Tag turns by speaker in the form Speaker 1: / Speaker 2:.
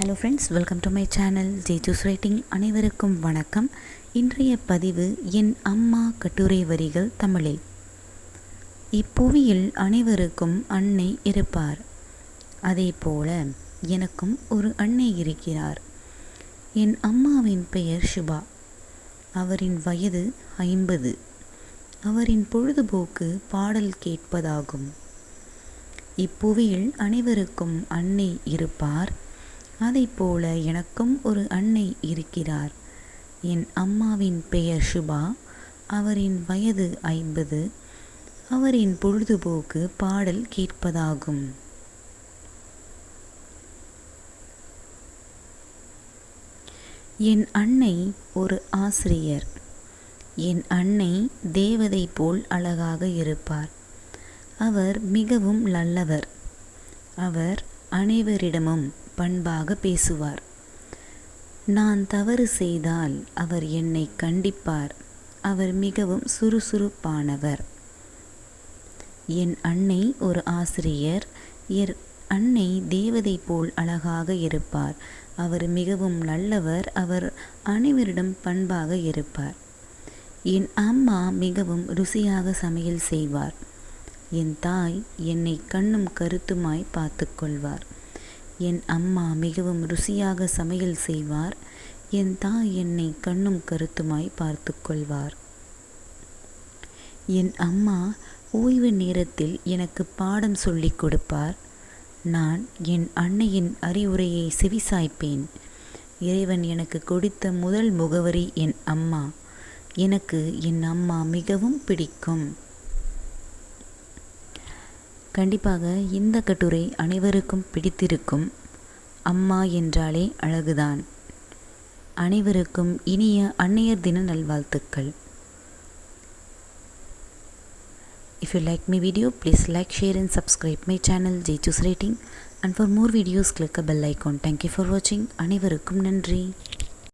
Speaker 1: Hello friends welcome to my channel Jesus writing அனைவருக்கும் வணக்கம். இன்றைய பதிவு என் அம்மா கட்டுரை வரிகள் தமிழில் இப்புவியில் அனைவருக்கும் அன்னை இருப்பார். அதே போல எனக்கும் ஒரு அன்னை இருக்கிறார். என் அம்மாவின் பெயர் சுபா. அவரின் வயது ஐம்பது. அவரின் பொழுதுபோக்கு பாடல் கேட்பதாகும். இப்புவியில் அனைவருக்கும் அன்னை இருப்பார். போல எனக்கும் ஒரு அன்னை இருக்கிறார். என் அம்மாவின் பெயர் சுபா அவரின் வயது ஐம்பது. அவரின் பொழுதுபோக்கு பாடல் கேட்பதாகும். என் அன்னை ஒரு ஆசிரியர். என் அன்னை தேவதை போல் அழகாக இருப்பார். அவர் மிகவும் நல்லவர். அவர் அனைவரிடமும் பண்பாக பேசுவார். நான் தவறு செய்தால் அவர் என்னை கண்டிப்பார். அவர் மிகவும் சுறுசுறுப்பானவர். என் அன்னை ஒரு ஆசிரியர். என் அன்னை தேவதை போல் அழகாக இருப்பார். அவர் மிகவும் நல்லவர். அவர் அனைவரிடம் பண்பாக இருப்பார். என் அம்மா மிகவும் ருசியாக சமையல் செய்வார். என் தாய் என்னை கண்ணும் கருத்துமாய் பார்த்து கொள்வார். என் அம்மா மிகவும் ருசியாக சமையல் செய்வார். என் தாய் என்னை கண்ணும் கருத்துமாய் பார்த்து கொள்வார். என் அம்மா ஓய்வு நேரத்தில் எனக்கு பாடம் சொல்லிக் கொடுப்பார். நான் என் அன்னையின் அறிவுரையை செவிசாய்ப்பேன். இறைவன் எனக்கு கொடுத்த முதல் முகவரி என் அம்மா. எனக்கு என் அம்மா மிகவும் பிடிக்கும். கண்டிப்பாக இந்த கட்டுரை அனைவருக்கும் பிடித்திருக்கும் அம்மா என்றாலே அழகுதான் அனைவருக்கும் இனிய அன்னையர் தின நல்வாழ்த்துக்கள் If you like my video, please like, share and subscribe my channel J Choose Rating and for more videos click a bell icon. Thank you for watching. அனைவருக்கும் நன்றி